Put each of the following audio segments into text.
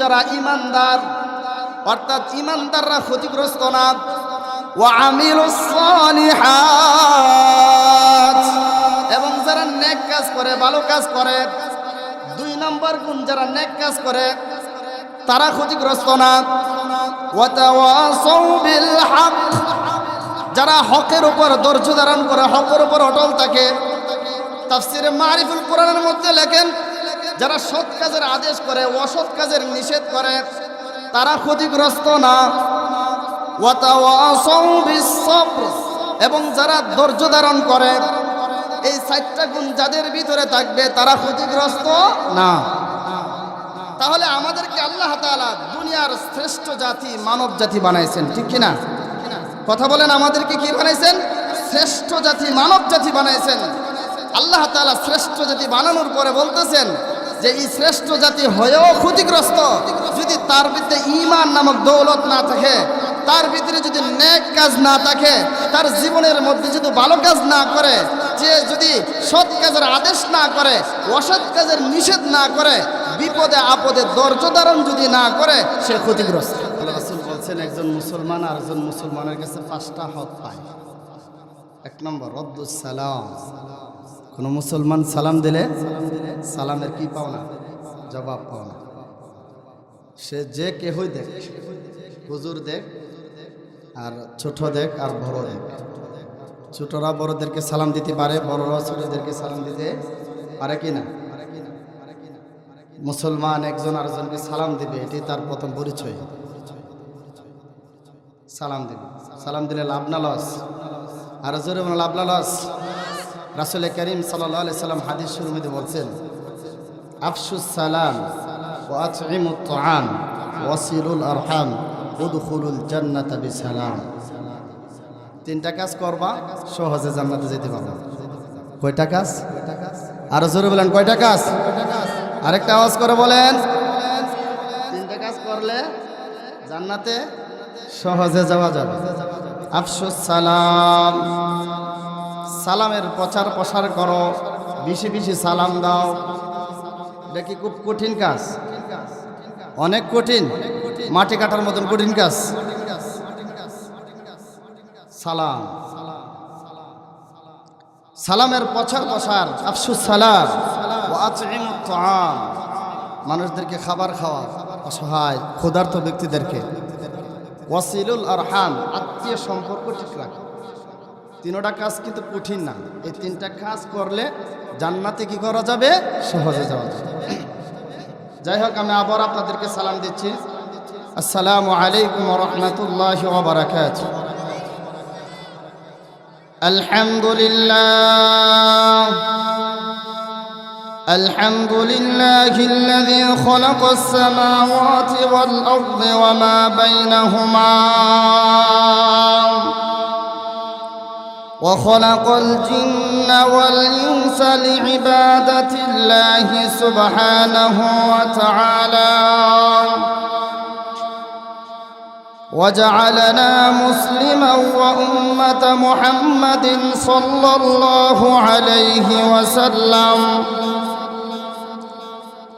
যারা ইমানদার, অর্থাৎ ইমানদাররা ক্ষতিগ্রস্ত না। ও সালিহাত। এবং যারা নেক কাজ করে, ভালো কাজ করে, দুই নম্বর গুণ যারা নেক কাজ করে, তারা ক্ষতিগ্রস্ত না। যারা হকের উপর ধৈর্য ধারণ করে, হকের উপর অটল থাকে। তাফসিরে মারিফুল কোরআনের মধ্যে লেখেন যারা সৎ কাজের আদেশ করে, অসৎ কাজের নিষেধ করে, তারা ক্ষতিগ্রস্ত না। এবং যারা ধৈর্য ধারণ করে, এই চারটা গুণ যাদের ভিতরে থাকবে, তারা ক্ষতিগ্রস্ত না। তাহলে আমাদেরকে আল্লাহ তাআলা দুনিয়ার শ্রেষ্ঠ জাতি, মানব জাতি বানাইছেন, ঠিক কিনা? কথা বলেন, আমাদেরকে কি বানাইছেন? শ্রেষ্ঠ জাতি, মানব জাতি বানাইছেন। আল্লাহ তাআলা শ্রেষ্ঠ জাতি বানানোর পরে বলতেছেন যে এই শ্রেষ্ঠ জাতি হয়েও ক্ষতিগ্রস্ত, যদি তার ভিতরে ইমান নামক দৌলত না থাকে, তার ভিতরে যদি নেক কাজ না থাকে, তার জীবনের মধ্যে যদি ভালো কাজ না করে, যে যদি সৎ কাজের আদেশ না করে, অসৎ কাজের নিষেধ না করে, বিপদে আপদে ধৈর্য ধারণ যদি না করে, সে ক্ষতিগ্রস্ত। বলছেন, একজন মুসলমান আর একজন মুসলমানের কাছে পাঁচটা হক পায়। এক নম্বর রদ্দুস সালাম। কোনো মুসলমান সালাম দিলে সালামের কি পাও না জবাব পাও না সে যে কেহই দেখ, হুজুর দেখ, আর ছোট দেখ, আর বড় দেখ। ছোটরা বড়দেরকে সালাম দিতে পারে, বড়রা ছোটদেরকে সালাম দিতে পারে কি না? মুসলমান একজন আরেকজনকে সালাম দিবে এটি তার প্রথম পরিচয়। সালাম দিবে। সালাম দিলে লাভ না লস? আর জোরে লাভ না লস? রাসুল করিম সাল্লাহ সাল্লাম হাদিস শুরু মধ্যে বলছেন আফসুস সালাম ও আতইমুত তাআম, ওয়াসিলুল আরহাম, উদখুলুল জান্নাত বিসালাম। তিনটা কাজ করবা, সহজে জান্নাতে যেতে পারবা। কয়টা কাজ? আর জোরে বলেন, কয়টা কাজ? আরেকটা আওয়াজ করে বলেন। তিনটা কাজ করলে জান্নাতে সহজে যাওয়া যাবে। আফসুস সালাম। সালামের প্রচার প্রসার করো, বেশি বেশি সালাম দাও। এটা কি খুব কঠিন কাজ? অনেক কঠিন। মাটি কাটার মতন কঠিন কাজ। সালাম। সালামের প্রচার প্রসার আফসুস সালাম মানুষদেরকে খাবার খাওয়া অসহায়, ক্ষুধার্ত ব্যক্তিদেরকে। ওয়াসিলুল আরহাম, আত্মীয় সম্পর্ক ঠিক রাখা। তিনোটা কাজ কিন্তু কঠিন না। এই তিনটা কাজ করলে জান্নাতে কি করা যাবে? সহজে যাওয়া যাবে। যাই হোক আমি আবার আপনাদেরকে সালাম দিচ্ছি আসসালামু আলাইকুম রহমতুল্লাহ বারাকাত الحمد لله الحمد لله الذي خلق السماوات والأرض وما بينهما وخلق الجن والإنس لعبادة الله سبحانه وتعالى. وجعلنا مسلما وأمة محمد صلى الله عليه وسلم.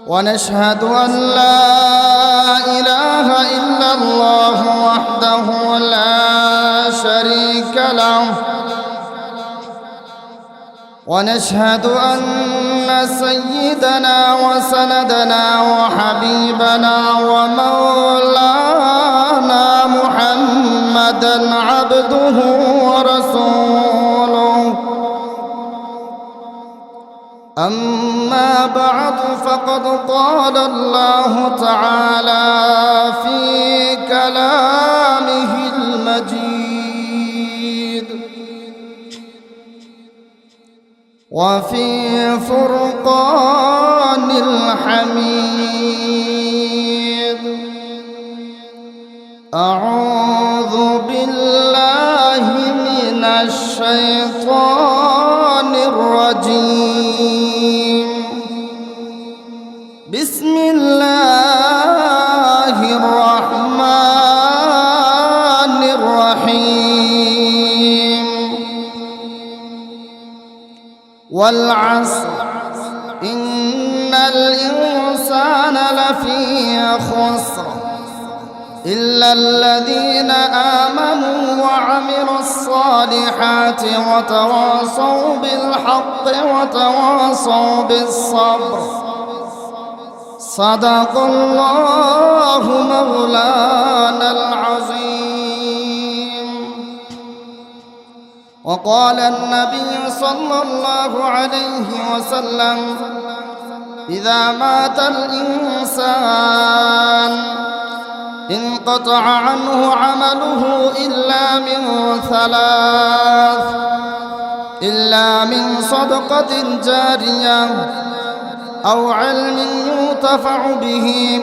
ونشهد أن لا إله إلا الله وحده لا شريك له. ونشهد أن سيدنا وسندنا وحبيبنا ومولانا محمدا عبده ورسوله. أما بعد فقد قال الله تعالى في كلامه وفي فرقان الحميد. أعوذ بالله من الشيطان إلا الذين آمنوا وعملوا الصالحات وتواصوا بالحق وتواصوا بالصبر صدق الله مولانا العظيم. وقال النبي صلى الله عليه وسلم إذا مات الإنسان انقطع عنه عمله إلا من ثلاث إلا من صدقة جارية أو علم ينتفع به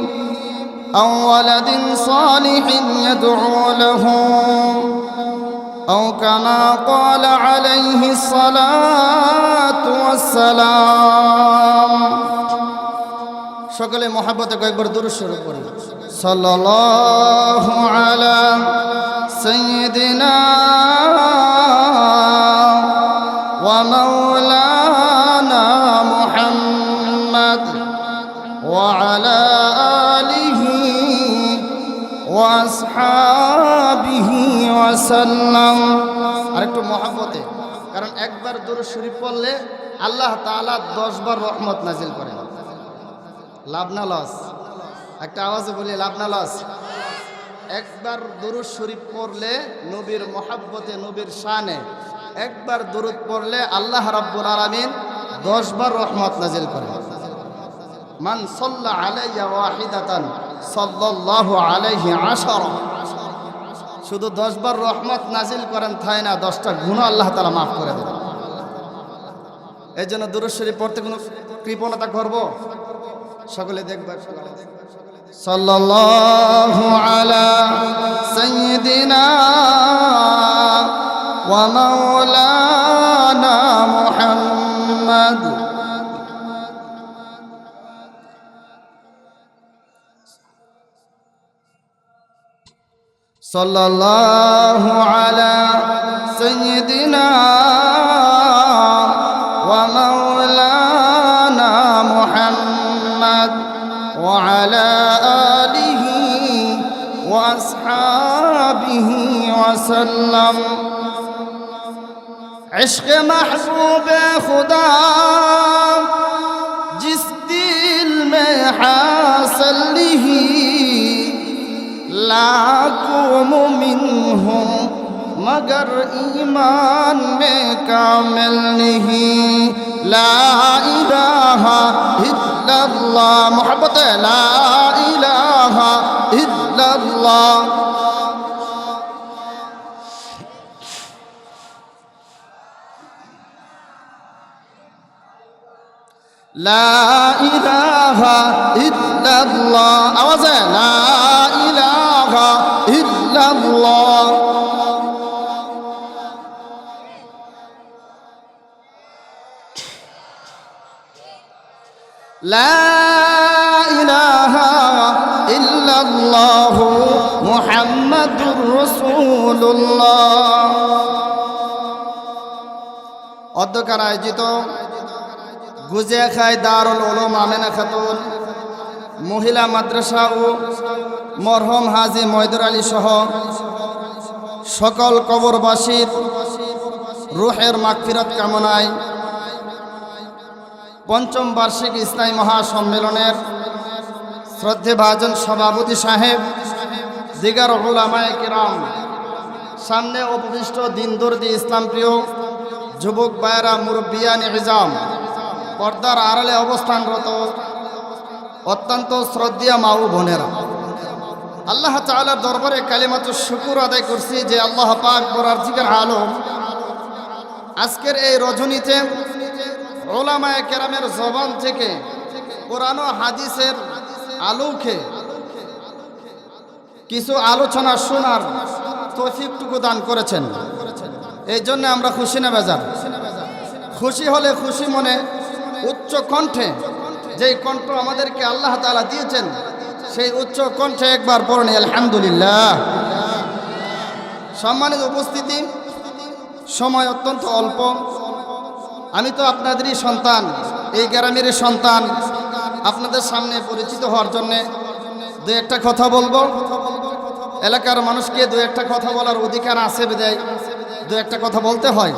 أو ولد صالح يدعو له أو كما قال عليه الصلاة والسلام. সকলে মহাব্বতে কয়েকবার দূর শুরু করি সাল্লাল্লাহু আরেকটু মহাব্বতে, কারণ একবার দূর শরীফ পড়লে আল্লাহ তাআলা 10 বার রহমত নাজিল করেন। লাভ না লস? একটা আওয়াজে বলি, লাভ না লস? একবার দরুদ শরীফ পড়লে নবীর মহাব্বতে, নবীর শানে, একবার দরুদ পড়লে আল্লাহ রাব্বুল আলামিন দশ বার রহমত নাজিল করে মান সাল্লা আলাইয়া ওয়াহিদাতান সাল্লাল্লাহু আলাইহি আশারা। শুধু দশ বার রহমত নাজিল করেন তাই না, দশটা গুণ আল্লাহ তাআলা মাফ করে দেন এই জন্য দরুদ শরীফ পড়তে কোনো কৃপণতা করব? সকলে দেখবার সাল্লাল্লাহু আলা সাইয়্যিদিনা ওয়া মাওলানা মুহাম্মদ। সাল্লাল্লাহু আলা সাইয়্যিদিনা وسلم. عشق محبوب خدا جس دل میں حاصل ہی لاکھوں مومن ہوں مگر ایمان میں کامل نہیں لا الہ إلا اللہ محبت لا الہ إلا اللہ إله إلا الله أوزع لا إله إلا الله لا إله إلا الله محمد رسول الله অধ্যকার আয়োজিত গুজিয়া খায় দারুল উলুম আমেনা খাতুন। মহিলা মাদ্রাসা ও মরহম হাজি ময়দুর আলী সহ সকল কবরবাসীর রুহের মাগফিরাত কামনায় পঞ্চম বার্ষিক ইসলামী মহাসম্মেলনের শ্রদ্ধে ভাজন সভাপতি সাহেব, দিগার ওলামায় কিরাম, সামনে উপবিষ্ট দিনদর্দি ইসলাম প্রিয় যুবক বায়রা মুরব্বিয়ান ইজাম পর্দার আড়ালে অবস্থানরত অত্যন্ত শ্রদ্ধা মা ও বোনেরা। আল্লাহ তাআলার দরবারে কালিমাত শুকুর আদায় করছি যে আল্লাহ পাক বরার জিগার আলম আজকের এই রজনীতে ওলামায় কেরামের জবান থেকে ও হাদিসের আলোকে কিছু আলোচনা শোনার তৌফিকটুকু দান করেছেন। এই জন্য আমরা খুশি না বেজার। খুশি হলে খুশি মনে উচ্চ কণ্ঠে, যেই কণ্ঠ আমাদেরকে আল্লাহ তালা দিয়েছেন, সেই উচ্চ কণ্ঠে একবার পড়নি, আলহামদুলিল্লাহ। সম্মানিত উপস্থিতি, সময় অত্যন্ত অল্প। আমি তো আপনাদেরই সন্তান, এই গ্রামের সন্তান, আপনাদের সামনে পরিচিত হওয়ার জন্যে দু একটা কথা বলব। এলাকার মানুষকে দু একটা কথা বলার অধিকার আছে বিদায় দু একটা কথা বলতে হয়।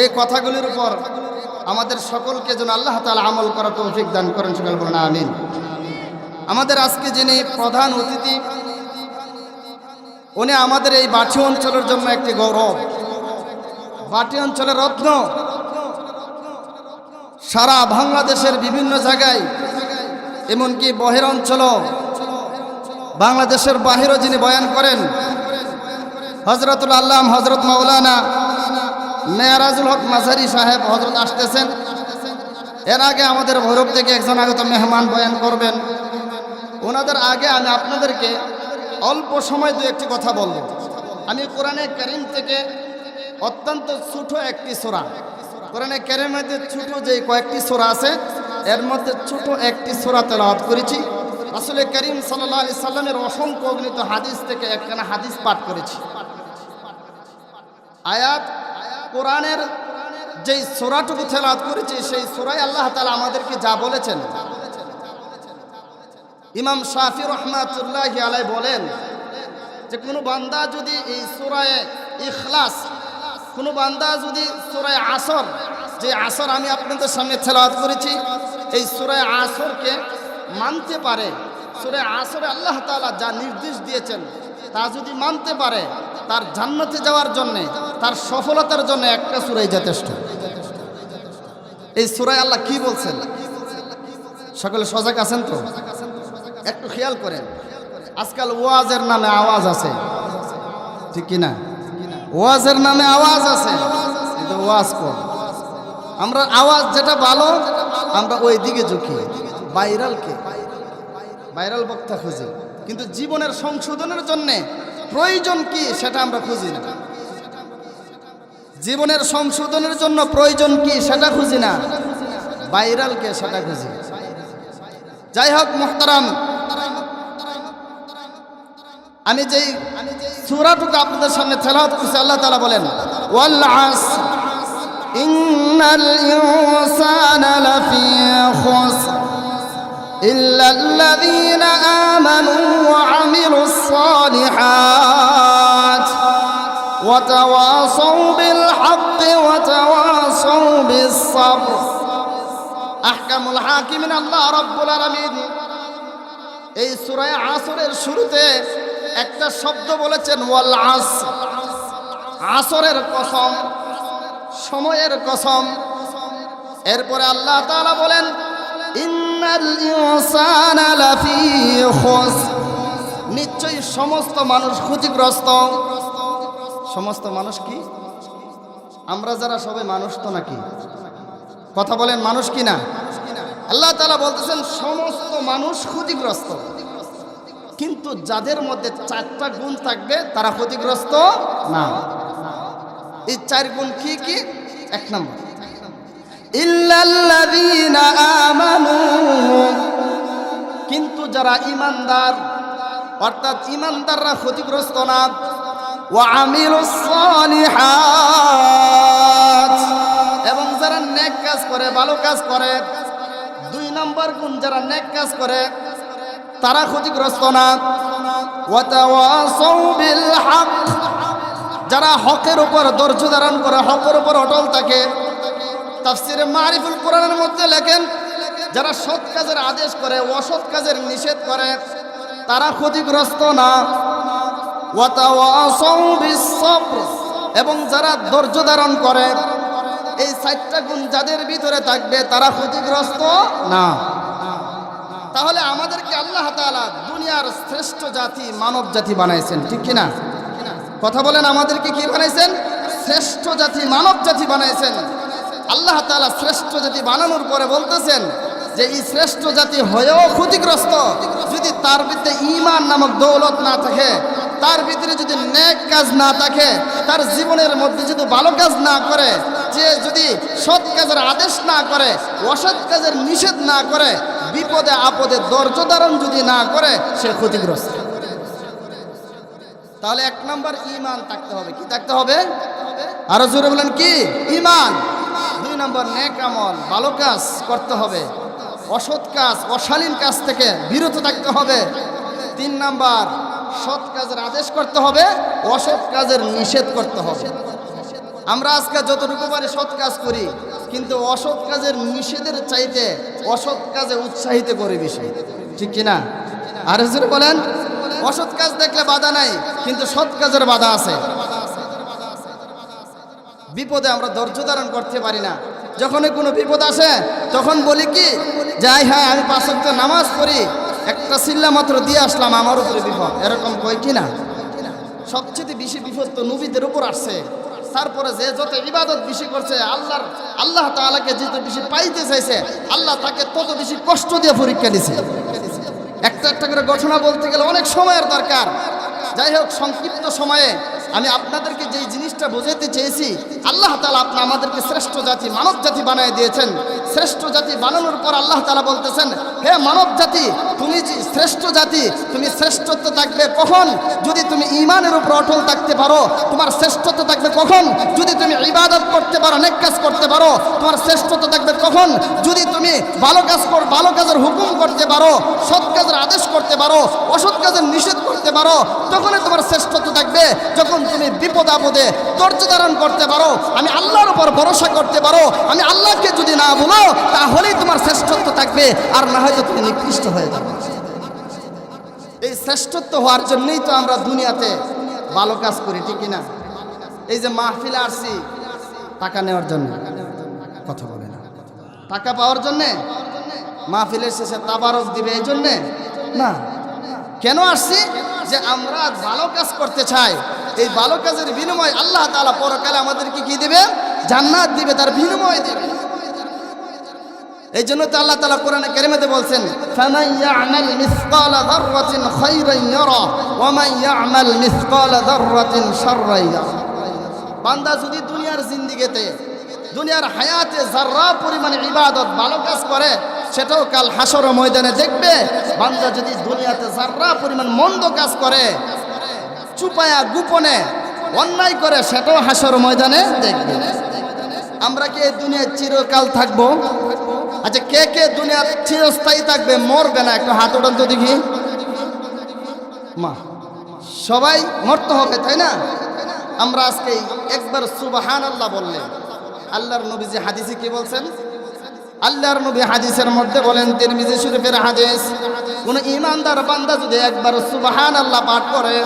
এই কথাগুলির উপর আমাদের সকলকে যেন আল্লাহ তালা আমল করার তৌফিক দান করেন, সকল বলেন আমিন। আমাদের আজকে যিনি প্রধান অতিথি, উনি আমাদের এই বাঠি অঞ্চলের জন্য একটি গৌরব। বাটি অঞ্চলের রত্ন। সারা বাংলাদেশের বিভিন্ন জায়গায়, এমনকি বহের অঞ্চল বাংলাদেশের বাহিরও যিনি বয়ান করেন হজরতুল আল্লাহ হজরত মাওলানা মেয়ারাজুল হক মাঝারি সাহেব হজরত আসতেছেন। এর আগে আমাদের ভৈরব থেকে একজন আগত মেহমান বয়ান করবেন। ওনাদের আগে আমি আপনাদেরকে অল্প সময় দু একটি কথা বলব। আমি কোরআনে করিম থেকে অত্যন্ত ছোট একটি সোরা, কোরআনে কারিমের ছোট যে কয়েকটি সোরা আছে, এর মধ্যে ছোট একটি সোরা তেলাওয়াত করেছি। আসলে করিম সাল্লাহ আলি সাল্লামের অসংখ্য অগ্নিত হাদিস থেকে একখানা হাদিস পাঠ করেছি। আয়াত কোরআনের যেই সোরাটুকু তেলাওয়াত করেছি, সেই সোরাই আল্লাহ তালা আমাদেরকে যা বলেছেন। ইমাম শাফি রহমাতুল্লাহ আলাই বলেন যে, কোনো বান্দা যদি এই সুরায় ইখলাস, কোনো বান্দা যদি সুরায় আসর, যে আসর আমি আপনাদের সামনে তেলাওয়াত করেছি, এই সুরায় আসরকে মানতে পারে। সুরায় আসরে আল্লাহ তাআলা যা নির্দেশ দিয়েছেন তা যদি মানতে পারে, তার জান্নাতে যাওয়ার জন্যে, তার সফলতার জন্য একটা সুরাই যথেষ্ট। এই সুরায় আল্লাহ কি বলছেন? সকলে সজাগ আছেন তো? একটু খেয়াল করেন। আজকাল ওয়াজের নামে আওয়াজ আছে। ঠিক কিনা? ওয়াজের নামে আওয়াজ আছে। ওয়াজ কর আমরা আওয়াজ যেটা ভালো, আমরা ওই দিকে ঝুঁকি। ভাইরালকে ভাইরাল বক্তা খুঁজি। কিন্তু জীবনের সংশোধনের জন্য প্রয়োজন কি সেটা আমরা খুঁজি না। জীবনের সংশোধনের জন্য প্রয়োজন কি সেটা খুঁজি না। বাইরালকে সেটা খুঁজি। যাই হোক, মোহতারাম, আমি যেই সুরাটুকু আপনাদের সামনে তেলাওয়াত করছি, আল্লাহ তালা বলেন, ওয়াল ইন্নাল وتواصوا بالحق وتواصوا بالصبر أحكم الحاكمين الله رب العالمين এই সুরায় আসরের শুরুতে একটা শব্দ বলেছেন ওয়াল আস আসরের কসম সময়ের কসম এরপরে আল্লাহ তাআলা বলেন ইন্নাল ইনসানা লাফি খুস নিশ্চয়ই সমস্ত মানুষ ক্ষতিগ্রস্ত সমস্ত মানুষ কি? আমরা যারা সবাই মানুষ তো নাকি? কথা বলেন মানুষ কি না? আল্লাহ তালা বলতেছেন, সমস্ত মানুষ ক্ষতিগ্রস্ত। কিন্তু যাদের মধ্যে চারটা গুণ থাকবে, তারা ক্ষতিগ্রস্ত না। এই চার গুণ কি কি? এক নম্বর। কিন্তু যারা ইমানদার, অর্থাৎ ইমানদাররা ক্ষতিগ্রস্ত না আমিলুস সালিহাত এবং যারা নেক কাজ করে, ভালো কাজ করে, দুই নম্বর গুণ যারা নেক কাজ করে, তারা ক্ষতিগ্রস্ত না। যারা হকের উপর ধৈর্য ধারণ করে, হকের উপর অটল থাকে। তাফসিরে মারিফুল কোরআনের মধ্যে লেখেন, যারা সৎ কাজের আদেশ করে, অসৎ কাজের নিষেধ করে, তারা ক্ষতিগ্রস্ত না। এবং যারা ধৈর্য ধারণ করে, এই চারটা গুণ যাদের ভিতরে থাকবে, তারা ক্ষতিগ্রস্ত না। তাহলে আমাদেরকে আল্লাহ তাআলা দুনিয়ার শ্রেষ্ঠ জাতি, মানব জাতি বানাইছেন, ঠিক কিনা কথা বলেন আমাদেরকে কি বানাইছেন? শ্রেষ্ঠ জাতি, মানব জাতি বানাইছেন। আল্লাহ তাআলা শ্রেষ্ঠ জাতি বানানোর পরে বলতেছেন যে, এই শ্রেষ্ঠ জাতি হয়েও ক্ষতিগ্রস্ত যদি তার ভিতরে ঈমান নামক দৌলত না থাকে তার ভিতরে যদি নেক কাজ না থাকে, তার জীবনের মধ্যে যদি ভালো কাজ না করে, যে যদি সৎ কাজের আদেশ না করে, অসৎ কাজের নিষেধ না করে, বিপদে আপদে ধৈর্য ধারণ যদি না করে, সে ক্ষতিগ্রস্ত। তাহলে এক নম্বর ইমান থাকতে হবে। কি থাকতে হবে? আরও জোরে বলেন কি? ইমান দুই নম্বর নেক আমল, ভালো কাজ করতে হবে। অসৎ কাজ, অশালীন কাজ থেকে বিরত থাকতে হবে। তিন নাম্বার সৎ কাজের আদেশ করতে হবে, অসৎ কাজের নিষেধ করতে হবে। আমরা আজকে যতটুকু পারি সৎ কাজ করি, কিন্তু অসৎ কাজের নিষেধের চাইতে অসৎ কাজে উৎসাহিত করি বেশি। ঠিক কিনা আর হুজুর বলেন, অসৎ কাজ দেখলে বাধা নাই, কিন্তু সৎ কাজের বাধা আছে। বিপদে আমরা ধৈর্য ধারণ করতে পারি না। যখনই কোনো বিপদ আসে, তখন বলি কি যাই হ্যাঁ আমি পাঁচ নামাজ পড়ি একটা চিল্লা মাত্র দিয়ে আসলাম আমার উপরে বিপদ। এরকম কয় কি না? সবচেয়ে বেশি বিপদ তো নবীদের উপর আসছে। তারপরে যে যত ইবাদত বেশি করছে আল্লাহ আল্লাহ তালাকে যত বেশি পাইতে চাইছে, আল্লাহ তাকে তত বেশি কষ্ট দিয়ে পরীক্ষা দিছে। একটা একটা করে ঘটনা বলতে গেলে অনেক সময়ের দরকার। যাই হোক, সংক্ষিপ্ত সময়ে আমি আপনাদেরকে যেই জিনিসটা বোঝাতে চেয়েছি, আল্লাহ তালা আপনি আমাদেরকে শ্রেষ্ঠ জাতি, মানব জাতি বানিয়ে দিয়েছেন। শ্রেষ্ঠ জাতি বানানোর পর আল্লাহ তালা বলতেছেন, হে মানব জাতি, তুমি শ্রেষ্ঠ জাতি, তুমি শ্রেষ্ঠত্ব থাকবে কখন? যদি তুমি ইমানের উপর অটল থাকতে পারো, তোমার শ্রেষ্ঠত্ব থাকবে কখন? তুমি ইবাদত করতে পারো অনেক কাজ করতে পারো, তোমার শ্রেষ্ঠত্ব থাকবে কখন? যদি তুমি ভালো কাজ কর, ভালো কাজের হুকুম করতে পারো, সৎ কাজের আদেশ করতে পারো, অসৎ কাজের নিষেধ করতে পারো, তখনই তোমার শ্রেষ্ঠত্ব থাকবে। যখন তুমি বিপদ আপদে ধৈর্য ধারণ করতে পারো, আমি আল্লাহর উপর ভরসা করতে পারো, আমি আল্লাহকে যদি না বলো, তাহলেই তোমার শ্রেষ্ঠত্ব থাকবে, আর না হয়তো তুমি নিকৃষ্ট হয়ে যাবে। এই শ্রেষ্ঠত্ব হওয়ার জন্যই তো আমরা দুনিয়াতে ভালো কাজ করি, ঠিক না এই যে মাহফিলে আসছি, টাকা নেওয়ার জন্য। কথা বলে না। টাকা পাওয়ার জন্যে মাহফিলের শেষে তাবারক দিবে এই জন্যে? না। কেন আসছি? যে আমরা ভালো কাজ করতে চাই। এই ভালো কাজের বিনিময় আল্লাহ তালা পরকালে আমাদেরকে কি দিবে? জান্নাত দিবে, তার বিনিময় দেবে। এই জন্য তো আল্লাহ তালা কোরআনে কেরেমেতে বলছেন ফামাইয়া আমাল বান্দা যদি দুনিয়ার জিন্দিগিতে, দুনিয়ার হায়াতে যার্রা পরিমাণে ইবাদত, ভালো কাজ করে, সেটাও কাল হাসর ময়দানে দেখবে। বান্দা যদি দুনিয়াতে যার্রা পরিমাণ মন্দ কাজ করে, চুপায়া গোপনে অন্যায় করে, সেটাও হাসর ময়দানে দেখবে। আমরা কি এই দুনিয়ায় চিরকাল থাকব? আচ্ছা কে কে দুনিয়া চিরস্থায়ী থাকবে? মরবে না, একটু হাত উঠান তো দেখি। মা, সবাই মরতে হবে, তাই না? আমরা আজকে একবার সুবাহান আল্লাহ বললেন আল্লাহর নবী যে হাদিসে কি বলছেন? আল্লাহর নবী হাদিসের মধ্যে বলেন, তিরমিজি শরীফের হাদিস, কোন ইমানদার বান্দা যদি একবার সুবাহান আল্লাহ পাঠ করে,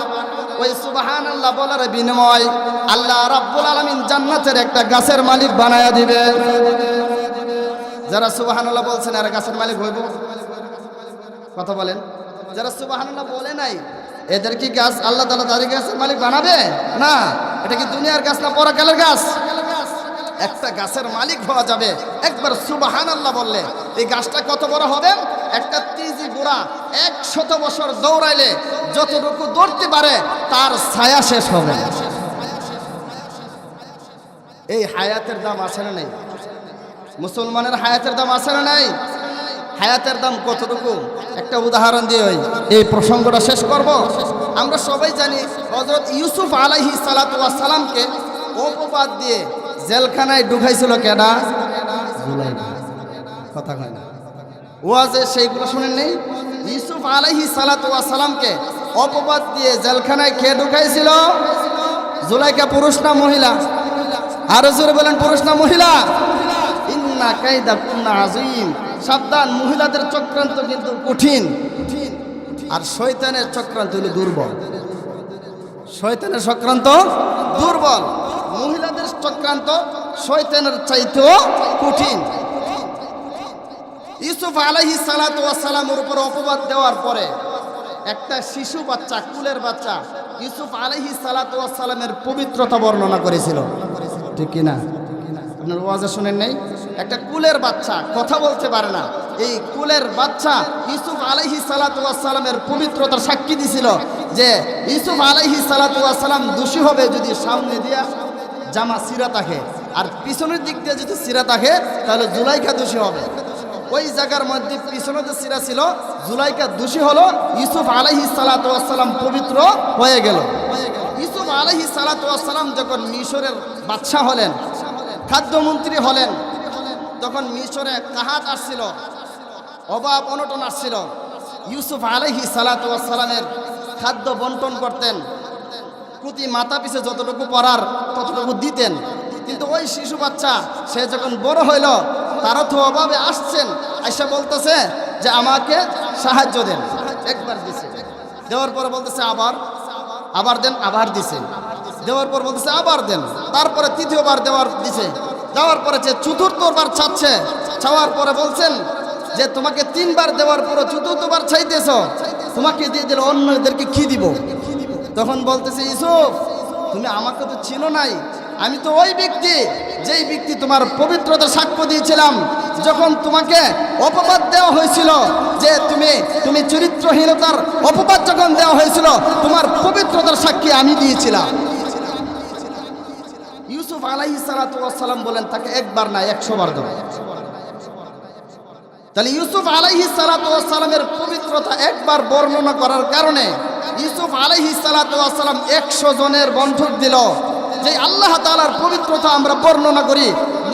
ওই সুবাহান আল্লাহ বলার বিনিময় আল্লাহ রাব্বুল আলামিন জান্নাতের একটা গাছের মালিক বানায়া দিবে। যারা সুবাহান আল্লাহ বলছেন আর গাছের মালিক হইব। কথা বলেন। যারা সুবাহান আল্লাহ বলে নাই এদের কি গাছ আল্লাহ তালা তাদের গাছের মালিক বানাবে? না। এটা কি দুনিয়ার গাছ না পরাকালের গাছ? একটা গাছের মালিক হওয়া যাবে। একবার সুবাহান আল্লাহ বললে, এই গাছটা কত বড় হবে? একটা তিজি বুড়া একশত বছর দৌড়াইলে যতটুকু দৌড়তে পারে, তার ছায়া শেষ হবে। এই হায়াতের দাম আছে না নেই? মুসলমানের হায়াতের দাম আছে না নাই? হায়াতের দাম কতটুকু? একটা উদাহরণ দিয়ে এই প্রসঙ্গটা শেষ করব। আমরা সবাই জানি হজরত ইউসুফ আলাইহি সালামকে অপবাদ দিয়ে জেলখানায় ঢুকাইছিল কেডা? কথা কয় না। ওয়াজে সেইগুলো শুনেন নেই? ইউসুফ আলাইহি সালামকে অপবাদ দিয়ে জেলখানায় কে ঢুকাইছিল? জুলাইকা পুরুষ না মহিলা? আরও জোরে বলেন, পুরুষ না মহিলা? কায়দা কুন্না সাবধান, মহিলাদের চক্রান্ত কিন্তু কঠিন। আর শয়তানের চক্রান্ত হলো দুর্বল। শয়তানের চক্রান্ত দুর্বল। মহিলাদের চক্রান্ত শয়তানের চাইতেও কঠিন। ইউসুফ আলাইহি সালামের উপর অপবাদ দেওয়ার পরে একটা শিশু বাচ্চা, কুলের বাচ্চা, ইউসুফ আলাইহি সালামের পবিত্রতা বর্ণনা করেছিল। ঠিক কিনা? আপনার ওয়াজে শুনেন নেই? একটা কুলের বাচ্চা, কথা বলতে পারে না। এই কুলের বাচ্চা ইসুফ আলাইহি সালামের পবিত্রতার সাক্ষী দিছিল যে ইসুফ আলাইহি সালাম দোষী হবে যদি সামনে দিয়া জামা সিরা থাকে। আর পিছনের দিক দিয়ে যদি সিরা থাকে, তাহলে জুলাইকা দোষী হবে। ওই জায়গার মধ্যে পিছনে যে সিরা ছিল, জুলাইকা দোষী হলো ইসুফ আলাইহি সালাম পবিত্র হয়ে গেল। ইসুফ আলাইহি সালাম যখন মিশরের বাদশাহ হলেন খাদ্যমন্ত্রী হলেন, তখন মিশরে কাহাত আসছিল, অভাব অনটন আসছিল। ইউসুফ আলহি সালাতামের খাদ্য বন্টন করতেন। প্রতি মাথা পিছে যতটুকু পড়ার ততটুকু দিতেন। কিন্তু ওই শিশু বাচ্চা, সে যখন বড় হইল, তারও তো অভাবে আসছেন। এসে বলতেছে যে, আমাকে সাহায্য দেন। একবার দিছে। দেওয়ার পরে বলতেছে, আবার আবার দেন, আবার দিছে। দেওয়ার পর বলতেছে, আবার দেন। তারপরে তৃতীয়বার দেওয়ার দিছে। দেওয়ার পরে যে চতুর্থবার চাচ্ছে চাওয়ার পরে বলছেন যে, তোমাকে তিনবার দেওয়ার পরে চতুর্থবার চাইতেছ তোমাকে দিয়ে দিলে অন্যদেরকে কি দিব? তখন বলতেছে ইসুফ তুমি আমাকে তো ছিল নাই। আমি তো ওই ব্যক্তি, যেই ব্যক্তি তোমার পবিত্রতা সাক্ষ্য দিয়েছিলাম। যখন তোমাকে অপবাদ দেওয়া হয়েছিল যে, তুমি তুমি চরিত্রহীনতার অপবাদ যখন দেওয়া হয়েছিল, তোমার পবিত্রতার সাক্ষী আমি দিয়েছিলাম। ইউসুফ আলাই সালাতাম বলেন, তাকে একবার না একশো বার দেবো তাহলে ইউসুফ আলাইহি সালাতামের পবিত্রতা একবার বর্ণনা করার কারণে ইউসুফ আলাইহি সালাতাম একশো জনের বন্ধক দিল। যে আল্লাহ তালার পবিত্রতা আমরা বর্ণনা করি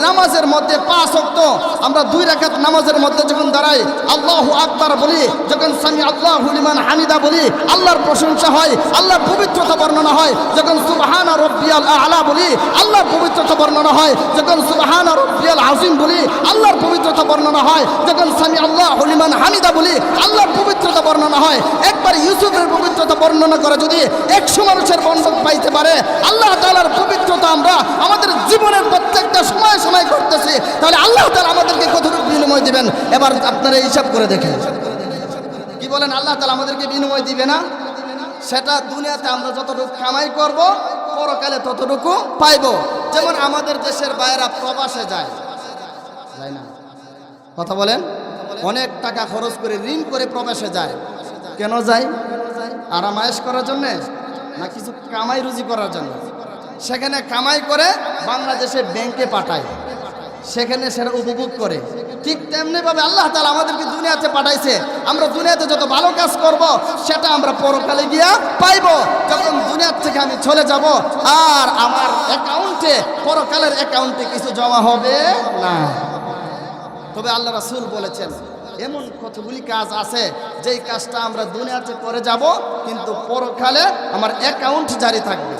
নামাজের মধ্যে পাঁচ অক্ত আমরা দুই রাখাত নামাজের মধ্যে যখন দাঁড়াই, আল্লাহ আকবার বলি, যখন সামি আল্লাহ হুলিমান হামিদা বলি, আল্লাহর প্রশংসা হয়, আল্লাহর পবিত্রতা বর্ণনা হয়, যখন সুবাহানা রব্বিয়াল আলা বলি, আল্লাহর পবিত্রতা বর্ণনা হয়, যখন সুবাহানা রব্বিয়াল আজিম বলি, আল্লাহর পবিত্রতা বর্ণনা হয়, যখন সামি আল্লাহ হুলিমান হামিদা বলি, আল্লাহর পবিত্রতা বর্ণনা হয়। একবার ইউসুফের পবিত্রতা বর্ণনা করে যদি একশো মানুষের বন্ধক পাইতে পারে, আল্লাহ তালার পবিত্রতা আমরা আমাদের জীবনের সময় সময় করতেছি তাহলে আল্লাহ তালা আমাদেরকে কতটুকু বিনিময় দিবেন? এবার আপনারা হিসাব করে দেখেন। কি বলেন? আল্লাহ তালা আমাদেরকে বিনিময় দিবে না? সেটা দুনিয়াতে আমরা যতটুকু কামাই করব, পরকালে ততটুকু পাইব। যেমন আমাদের দেশের বাইরা প্রবাসে যায়। যায় না? কথা বলেন? অনেক টাকা খরচ করে, ঋণ করে প্রবাসে যায়। কেন যায়? আরামায়েশ করার জন্যে? না কিছু কামাই রুজি করার জন্য? সেখানে কামাই করে বাংলাদেশে ব্যাংকে পাঠায়। সেখানে সেটা উপভোগ করে। ঠিক তেমনিভাবে আল্লাহ তালা আমাদেরকে দুনিয়াতে পাঠাইছে। আমরা দুনিয়াতে যত ভালো কাজ করব, সেটা আমরা পরকালে গিয়া পাইব। যখন দুনিয়ার থেকে আমি চলে যাব, আর আমার অ্যাকাউন্টে, পরকালের অ্যাকাউন্টে কিছু জমা হবে না। তবে আল্লাহ রাসুল বলেছেন, এমন কতগুলি কাজ আছে, যেই কাজটা আমরা দুনিয়াতে করে যাব, কিন্তু পরকালে আমার অ্যাকাউন্ট জারি থাকবে।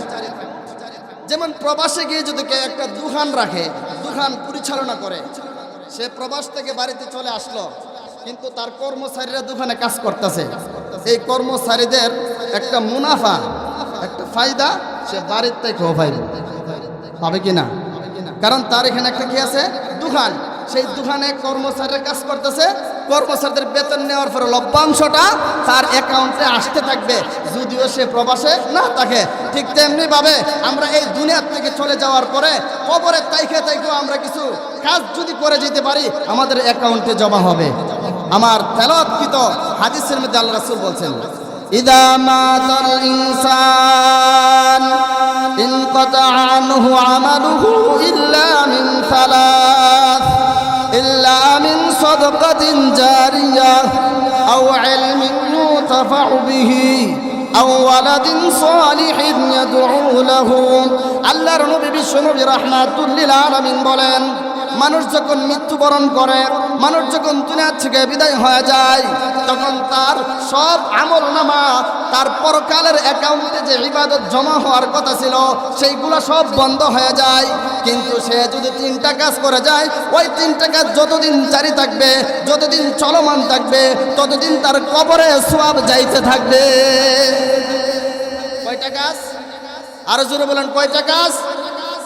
যেমন প্রবাসে গিয়ে যদি কেউ একটা দোকান রাখে দোকান পরিচালনা করে, সে প্রবাস থেকে বাড়িতে চলে আসলো, কিন্তু তার কর্মচারীরা দোকানে কাজ করতেছে। এই কর্মচারীদের একটা মুনাফা, একটা ফায়দা সে বাড়ির পাইবে পাবে কি না? কারণ তার এখানে একটা কি আছে? দোকান সেই দোকানে কর্মচারীরা কাজ করতেছে কর্মচারীদের বেতন নেওয়ার পরে লভ্যাংশটা তার অ্যাকাউন্টে আসতে থাকবে যদিও সে প্রবাসে না থাকে ঠিক তেমনি ভাবে আমরা এই দুনিয়ার থেকে চলে যাওয়ার পরে কবরের তাইখে তাইকেও আমরা কিছু কাজ যদি করে যেতে পারি আমাদের অ্যাকাউন্টে জমা হবে আমার তেলৎকৃত হাদিসের মধ্যে আল্লাহ রাসূল বলছেন ইদা মাতাল ইনসান انقطع عنه عمله إلا من ثلاث إلا من صدقة جارية أو علم ينتفع به أو ولد صالح يدعو له আল্লাহর নবী বিশ্ব নবী রাহমাতুল্লিল আলামিন বলেন মানুষ যখন মৃত্যুবরণ করে মানুষ যখন দুনিয়া থেকে বিদায় হয়ে যায়, তখন তার সব আমল নামা তার পরকালের অ্যাকাউন্টে যে ইবাদত জমা হওয়ার কথা ছিল, সেইগুলো সব বন্ধ হয়ে যায়। কিন্তু সে যদি তিনটা কাজ করে যায়, ওই তিনটা কাজ যতদিন জারি থাকবে, যতদিন চলমান থাকবে, ততদিন তার কবরে সোয়াব যাইতে থাকবে। কয়টা কাজ? আরও জোরে বলেন, কয়টা কাজ?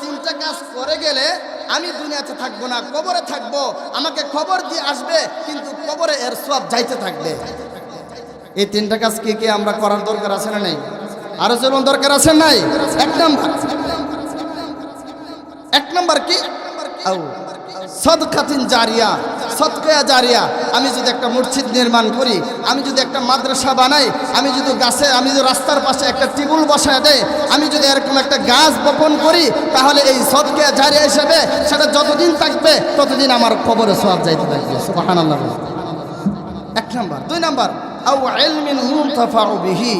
তিনটা কাজ করে গেলে আমি দুনিয়াতে থাকব না, কবরে থাকব। আমাকে খবর দিয়ে আসবে, কিন্তু কবরে এর সব যাইতে থাকবে। এই তিনটা কাজ কি কি আমরা করার দরকার আছে না নাই? আরও যেমন দরকার আছে নাই? এক নম্বর। এক নাম্বার কি? সদ সদকাতিন জারিয়া। সদকায়া জারিয়া, আমি যদি একটা মসজিদ নির্মাণ করি, আমি যদি একটা মাদ্রাসা বানাই, আমি যদি গাছে, আমি যদি রাস্তার পাশে একটা টেবুল বসায় দেয় আমি যদি এরকম একটা গাছ বপন করি, তাহলে এই সদকায়া জারিয়া হিসেবে সেটা যতদিন থাকবে, ততদিন আমার খবরে সব যাইতে থাকবে। সুবহানাল্লাহ। এক নাম্বার। দুই নাম্বার। আউ ইলমিন ইউনতাফাউ বিহি।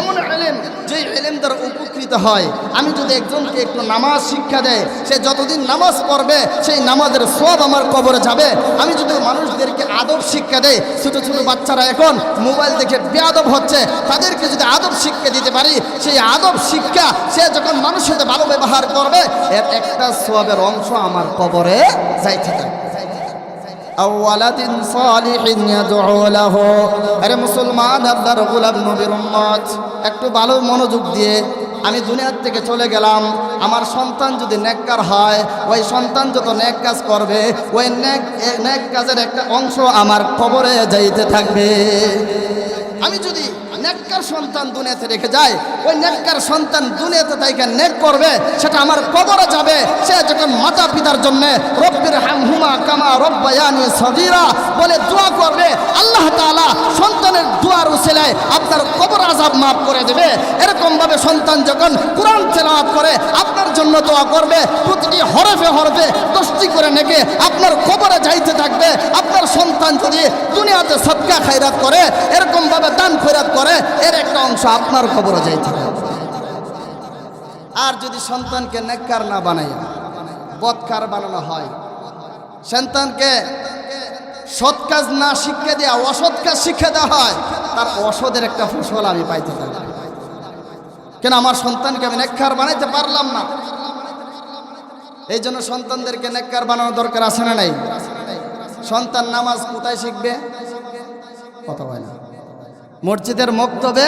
এমন এলেম যে এলেম দ্বারা উপকৃত হয়। আমি যদি একজনকে একটু নামাজ শিক্ষা দেয়, সে যতদিন নামাজ পড়বে, সেই নামাজের সব আমার কবরে যাবে। আমি যদি মানুষদেরকে আদব শিক্ষা দেয় ছোটো ছোটো বাচ্চারা এখন মোবাইল দেখে বেআদব হচ্ছে, তাদেরকে যদি আদব শিক্ষা দিতে পারি, সেই আদব শিক্ষা সে যখন মানুষের সাথে ভালো ব্যবহার করবে, এর একটা সবের অংশ আমার কবরে যাইতে থাকবে। আওয়ালাদিন সালিহিন ইয়াদউ লাহু। আরে মুসলমান আল্লাহর গোলাম নবীর উম্মত, একটু ভালো মনোযোগ দিয়ে আমি দুনিয়ার থেকে চলে গেলাম। আমার সন্তান যদি নেককার হয়, ওই সন্তান যত নেক কাজ করবে, ওই নেক নেক কাজের একটা অংশ আমার খবরে যাইতে থাকবে। আমি যদি নেককার সন্তান দুনিয়াতে রেখে যায়, ওই নেককার সন্তান দুনিয়াতে তাইকে নেক করবে, সেটা আমার কবরে যাবে। সে যখন মাতা পিতার জন্য রব্বির হামহুমা কামা রব্বায়ানি সগীরা বলে দোয়া করবে, আল্লাহ তাআলা সন্তানের দোয়ার উসিলায় আপনার কবর আযাব মাফ করে দেবে। এরকম ভাবে সন্তান যখন কোরআন তেলাওয়াত করে, আপনার জন্য দোয়া করবে, প্রতিটি হরফে হরফে দশটি করে নেকে আপনার কবরে যাইতে থাকবে। আপনার সন্তান যদি দুনিয়াতে সৎকা খায়রাত করে, এরকম ভাবে দান খৈরাত করে এর আপনার কবরে যাইতে থাকবে আর যদি সন্তানকে নেককার না বানাইয়া বৎকার বানানো হয়, সন্তানকে সৎ কাজ না শিক্ষা দেওয়া অসৎ কাজ শিক্ষা দেওয়া হয়, তার অসদের একটা ফসল আমি পাইতে থাকি। কেন আমার সন্তানকে আমি নেককার বানাইতে পারলাম না? এই জন্য সন্তানদেরকে নেককার বানানো দরকার আছে না নাই? সন্তান নামাজ কোথায় শিখবে? কথা হয় না। মসজিদের মক্তবে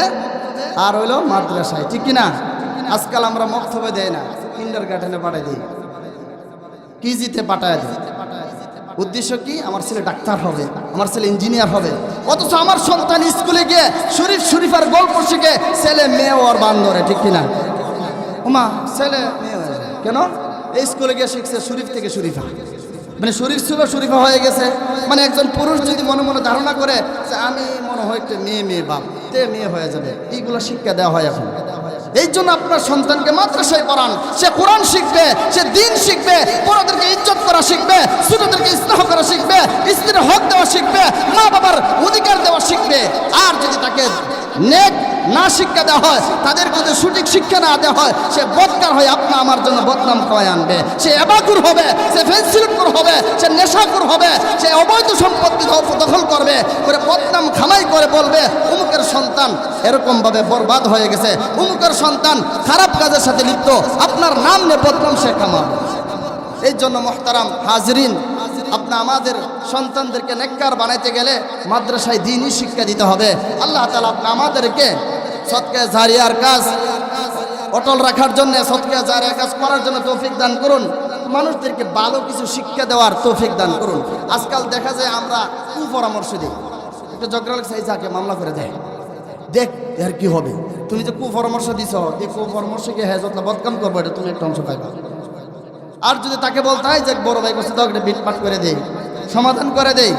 আর হইল মাদ্রাসায়, ঠিক কি না আজকাল আমরা মক্তবে দেয় না কিন্ডার গার্ডেনে পাঠাই দিই। কিজিতে পাঠায় দিই। উদ্দেশ্য কি? আমার ছেলে ডাক্তার হবে, আমার ছেলে ইঞ্জিনিয়ার হবে। অথচ আমার সন্তান স্কুলে গিয়ে শরীফ শরীফার গল্প শিখে ছেলে মেয়ে ওর বান্ধরে ঠিক কিনা? ওমা ছেলে মেয়ে। কেন? এই স্কুলে গিয়ে শিখছে শরীফ থেকে শরীফা। মানে শরীফ ছিল শরীফা হয়ে গেছে। মানে একজন পুরুষ যদি মনে মনে ধারণা করে আমি মনে হয় একটা মেয়ে মেয়ে বাপ। তে মেয়ে হয়ে যাবে। এইগুলো শিক্ষা দেওয়া হয় এখন। এই জন্য আপনার সন্তানকে মাদ্রাসায় পড়ান। সে কোরআন শিখবে, সে দিন শিখবে, বড়দেরকে ইজ্জত করা শিখবে, ছোটদেরকে স্নেহ করা শিখবে, স্ত্রীর হক দেওয়া শিখবে মা বাবার অধিকার দেওয়া শিখবে। আর যদি তাকে নেক না শিক্ষা দেওয়া হয়, তাদের যদি সঠিক শিক্ষা না দেওয়া হয়, সে বদকার হয় আপনা আমার জন্য বদনাম কয় আনবে। সে এবাকুর হবে, সে ফেন্সিলকুর হবে, সে নেশাকুর হবে, সে অবৈধ সম্পত্তি দখল করবে, করে বদনাম খামাই করে বলবে, অমুকের সন্তান এরকমভাবে বরবাদ হয়ে গেছে, অমুকের সন্তান খারাপ কাজের সাথে লিপ্ত, আপনার নাম নিয়ে বদনাম সে কামাবে। এই জন্য মোহতারাম হাজরিন, আপনি আমাদের সন্তানদেরকে নেককার বানাইতে গেলে মাদ্রাসায় দিনই শিক্ষা দিতে হবে। আল্লাহ তালা আপনি আমাদেরকে সৎকে জারিয়ার কাজ। অটল রাখার জন্য সৎকে জারিয়ার কাজ করার জন্য তৌফিক দান করুন। মানুষদেরকে ভালো কিছু শিক্ষা দেওয়ার তৌফিক দান করুন। আজকাল দেখা যায় আমরা কুপরামর্শ দিই। একটা জগরাল সাই যাকে মামলা করে দেয়। দেখ, এর কি হবে? তুমি যে কু কুপরামর্শ দিছ, এই কুপরামর্শকে হ্যাঁ যত বদকাম করব, এটা তুমি একটা অংশ পাইবা। আর যদি তাকে বলতে হয় যে বড় ভাই দাও একটা বিটপাট করে দেই সমাধান করে দেই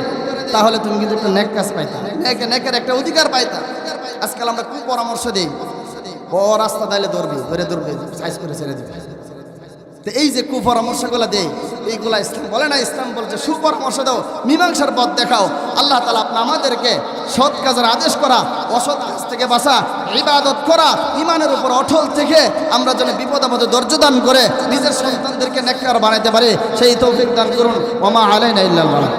তাহলে তুমি কিন্তু একটা নেক কাজ পাইতা। নেক, নেকের একটা অধিকার পাইতা। আজকাল আমরা কি পরামর্শ দিই। ও রাস্তা দাইলে দৌড়বি ধরে দৌড়বে সাইজ করে ছেড়ে দিবে। তো এই যে কুপরামর্শগুলো দেই, এইগুলা ইসলাম বলে না, ইসলাম বলছে, সুপরামর্শ দাও, মীমাংসার পথ দেখাও। আল্লাহ তালা আপনি আমাদেরকে সৎ কাজের আদেশ করা, অসৎ কাজ থেকে বাঁচা, ইবাদত করা ইমানের উপর অটল থেকে আমরা যেন বিপদ আপদে ধৈর্য দান করে নিজের সন্তানদেরকে নেককার বানাইতে পারি, সেই তৌফিক দান করুন। ওমা আলাইনা ইল্লাল্লাহ।